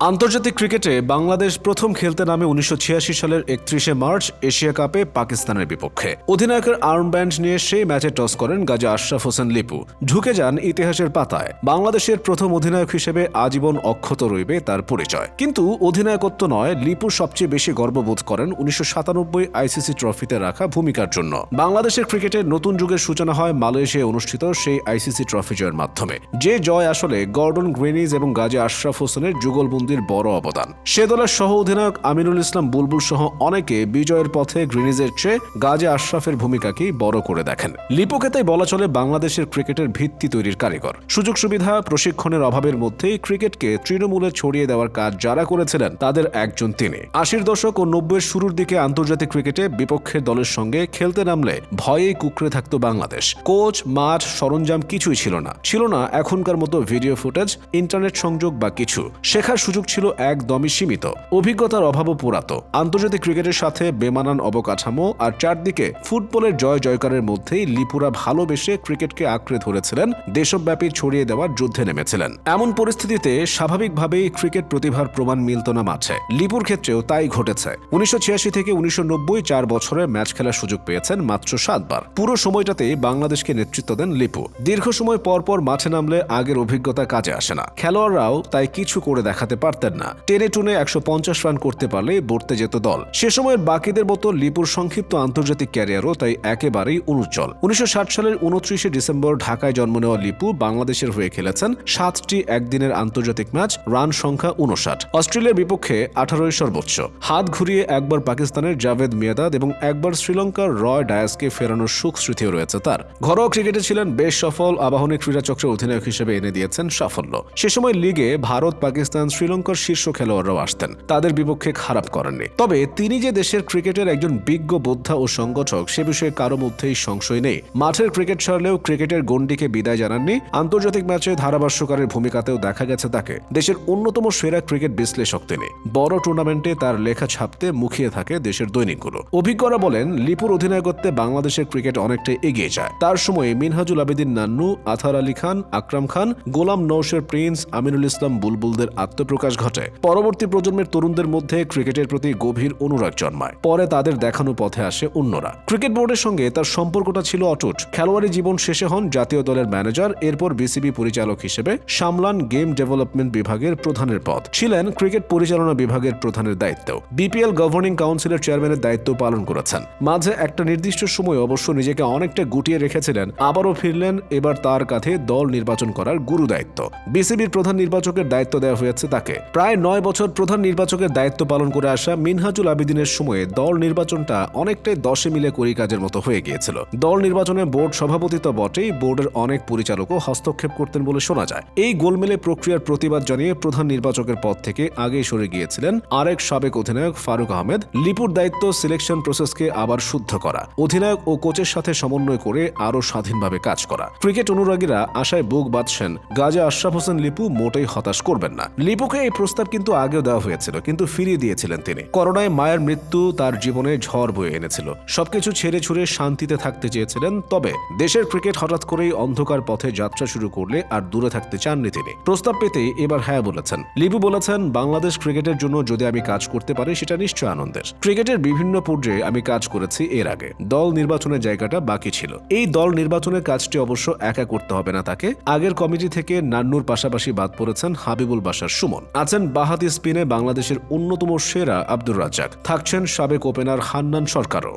আন্তর্জাতিক ক্রিকেটে বাংলাদেশ প্রথম খেলতে নামে উনিশশো ছিয়াশি সালের একত্রিশে মার্চ এশিয়া কাপে পাকিস্তানের বিপক্ষে। অধিনায়কের আর্মব্যান্ড নিয়ে সেই ম্যাচে টস করেন গাজা আশরাফ হোসেন লিপু। ঢুকে যান ইতিহাসের পাতায়। বাংলাদেশের প্রথম অধিনায়ক হিসেবে আজীবন অক্ষত রইবে তার পরিচয়। কিন্তু অধিনায়কত্ব নয়, লিপু সবচেয়ে বেশি গর্ববোধ করেন উনিশশো সাতানব্বই আইসিসি ট্রফিতে রাখা ভূমিকার জন্য। বাংলাদেশের ক্রিকেটে নতুন যুগের সূচনা হয় মালয়েশিয়ায় অনুষ্ঠিত সেই আইসিসি ট্রফি জয়ের মাধ্যমে। যে জয় আসলে গর্ডন গ্রেনিজ এবং গাজী আশরাফ হোসেনের যুগলবন্দির বড় অবদান। সে দলের সহ অধিনায়ক আমিনুল ইসলাম বুলবুল সহ অনেকে বিজয়ের পথে গ্রিনিজের চেয়ে গাজী আশরাফের ভূমিকাকেই বড় করে দেখেন। লিপুকে তাই বলা চলে বাংলাদেশের ক্রিকেটের ভিত্তি তৈরির কারিগর। সুযোগ সুবিধা, প্রশিক্ষণের অভাবের মধ্যেই ক্রিকেটকে তৃণমূলে ছড়িয়ে দেওয়ার কাজ যারা করেছিলেন, তাদের একজন তিনি। আশির দশক ও নব্বইয়ের শুরুর দিকে আন্তর্জাতিক ক্রিকেটে বিপক্ষের দলের সঙ্গে খেলতে নামলে ভয়েই কুকড়ে থাকত বাংলাদেশ। কোচ, মাঠ, সরঞ্জাম কিছুই ছিল না। ছিল না এখনকার মতো ভিডিও ফুটেজ, ইন্টারনেট সংযোগ বা কিছু। শেখার সুযোগ ছিল একদমই সীমিত। অভিজ্ঞতার অভাবও পুরাতো আন্তর্জাতিক ক্রিকেটের সাথে বেমানান অবকাঠামো আর চারদিকে ফুটবলের জয় জয়কারের মধ্যেই লিপুরা ভালোবেসে ক্রিকেটকে আঁকড়ে ধরেছিলেন, দেশব্যাপী ছড়িয়ে দেওয়ার যুদ্ধে নেমেছিলেন। এমন পরিস্থিতিতে স্বাভাবিকভাবেই ক্রিকেট প্রতিভার প্রমাণ মিলত না মাঠে। লিপুর ক্ষেত্রেও তাই ঘটেছে। উনিশশো ছিয়াশি থেকে উনিশশো চার বছরে ম্যাচ খেলার সুযোগ পেয়েছেন মাত্র সাতবার। পুরো সময়টাতেই বাংলাদেশকে নেতৃত্ব দেন লিপু। দীর্ঘ সময় পর পর মাঠে নামলে আগের অভিজ্ঞতা কাজে আসে না। খেলোয়াড়রাও তাই কিছু করে দেখাতে পারতেন না। টেনে টুনে একশো পঞ্চাশ রান করতে পারলে বর্তে যেত দল। সে সময়ের বাকিদের মতো লিপুর সংক্ষিপ্ত আন্তর্জাতিক ক্যারিয়ারও তাই একেবারেই অনুজ্জ্বল উনিশশো সালের উনত্রিশে ডিসেম্বর ঢাকায় জন্ম নেওয়া লিপু বাংলাদেশের হয়ে খেলেছেন সাতটি একদিনের আন্তর্জাতিক ম্যাচ, রান সংখ্যা উনষাট। অস্ট্রেলিয়ার বিপক্ষে আঠারোই সর্বোচ্চ। হাত ঘুরিয়ে একবার পাকিস্তানের জাভেদ মিয়াদাদ এবং একবার শ্রীলঙ্কার রয় ডায়াসকে ফেরানোর সুখ স্মৃতিও রয়েছে তার। ঘরোয়া ক্রিকেটে ছিলেন বেশ সফল আবাহনী ক্রীড়া চক্রের অধিনায়ক হিসেবে এনে দিয়েছেন সাফল্য। সে সময় লিগে ভারত পাকিস্তান শ্রীলঙ্কার শীর্ষ খেলোয়াড়রাও আসতেন। তাদের বিপক্ষে খারাপ করেননি। তবে তিনি যে দেশের ক্রিকেটের একজন বিজ্ঞ বোদ্ধা ও সংগঠক, সে বিষয়ে কারও মধ্যেই সংশয় নেই। মাঠের ক্রিকেট ছাড়লেও ক্রিকেটের গণ্ডিকে বিদায় জানাননি। আন্তর্জাতিক ম্যাচে ধারাভাষ্যকারের ভূমিকাতেও দেখা গেছে তাকে। দেশের অন্যতম সেরা ক্রিকেট বিশ্লেষক তিনি। বড় টুর্নামেন্টে তার লেখা ছাপতে মুখিয়ে থাকে দেশের দৈনিকগুলো। অভিজ্ঞরা বলেন, লিপুর অধিনায়কত্বে বাংলাদেশের ক্রিকেট অনেকটাই এগিয়ে যায়। তার সময়ে মিনহাজুল আবেদিন নান্নু, আথার আলী খান, আকরাম খান, গোলাম নৌশের প্রিন্স, আমিনুল ইসলাম বুলবুলদের আত্মপ্রকাশ ঘটে। পরবর্তী প্রজন্মের তরুণদের মধ্যে ক্রিকেটের প্রতি গভীর অনুরাগ জন্মায়। পরে তাদের দেখানো পথে আসে অন্যরা। ক্রিকেট বোর্ডের সঙ্গে তার সম্পর্কটা ছিল অটুট। খেলোয়াড়ি জীবন শেষে হন জাতীয় দলের ম্যানেজার, এরপর বিসিবি পরিচালক হিসেবে সামলান গেম ডেভেলপমেন্ট বিভাগের প্রধানের পদ। ছিলেন ক্রিকেট পরিচালনা বিভাগের প্রধানের দায়িত্ব বিপিএল গভর্নিং কাউন্সিলের চেয়ারম্যানের দায়িত্ব পালন করেছেন। মাঝে একটা নির্দিষ্ট সময় অবশ্য নিজেকে অনেকটা গুটিয়ে রেখেছিলেন। আবারও ফিরলেন, এবার তার কাঁধে দল নির্বাচন করার গুরু দায়িত্ব। বিসিবির প্রধান নির্বাচকের দায়িত্ব দেওয়া হয়েছে তাকে। প্রায় নয় বছর প্রধান নির্বাচকের দায়িত্ব পালন করে আসা মিনহাজুল আবিদিনের সময়ে দল নির্বাচনটা অনেকটাই দশে মিলে করি কাজের মতো হয়ে গিয়েছিল। দল নির্বাচনে বোর্ড সভাপতি তো বটেই বোর্ডের অনেক পরিচালকও হস্তক্ষেপ করতেন বলে শোনা যায়। এই গোলমেলে প্রক্রিয়ার প্রতিবাদ জানিয়ে প্রধান নির্বাচকের পদ থেকে আগেই সরে গিয়েছিলেন আরেক সাবেক অধিনায়ক ফারুক আহমেদ। লিপুর দায়িত্ব সিলেকশন প্রসেসকে আবার শুদ্ধ করা। অধিনায়ক ও কোচের সাথে সমন্বয় করে আরও স্বাধীনভাবে কাজ করা। ক্রিকেট অনুরাগীরা আশায় বুক বাঁধছেন। গাজা আশরাফ হোসেন লিপু মোটেই হতাশ করবেন না। লিপুকে এই প্রস্তাব কিন্তু আগেও দেওয়া হয়েছিল, কিন্তু ফিরিয়ে দিয়েছিলেন তিনি। করোনায় মায়ের মৃত্যু তার জীবনে ঝড় বয়ে এনেছিল। সবকিছু ছেড়ে ছুড়ে শান্তিতে থাকতে চেয়েছিলেন, তবে দেশের ক্রিকেট হঠাৎ করেই অন্ধকার পথে যাত্রা শুরু করলে আর দূরে থাকতে চাননি তিনি। প্রস্তাব পেতেই এবার হ্যাঁ বলেছেন। লিপু বলেছেন, বাংলাদেশ ক্রিকেটের জন্য যদি আমি কাজ করতে পারি, সেটা নিশ্চয় আনন্দের। ক্রিকেটের বিভিন্ন পর্যায়ে আমি কাজ করেছি এর আগে। দল নির্বাচনের জায়গাটা বাকি ছিল। এই দল নির্বাচনের কাজটি অবশ্য একা করতে হবে না তাকে। আগের কমিটি থেকে নান্নুর পাশাপাশি বাদ পড়েছেন হাবিবুল বাসার সুমন। আছেন বাহাতি স্পিনে বাংলাদেশের অন্যতম সেরা আব্দুর রাজ্জাক। থাকছেন সাবেক ওপেনার হান্নান সরকারও।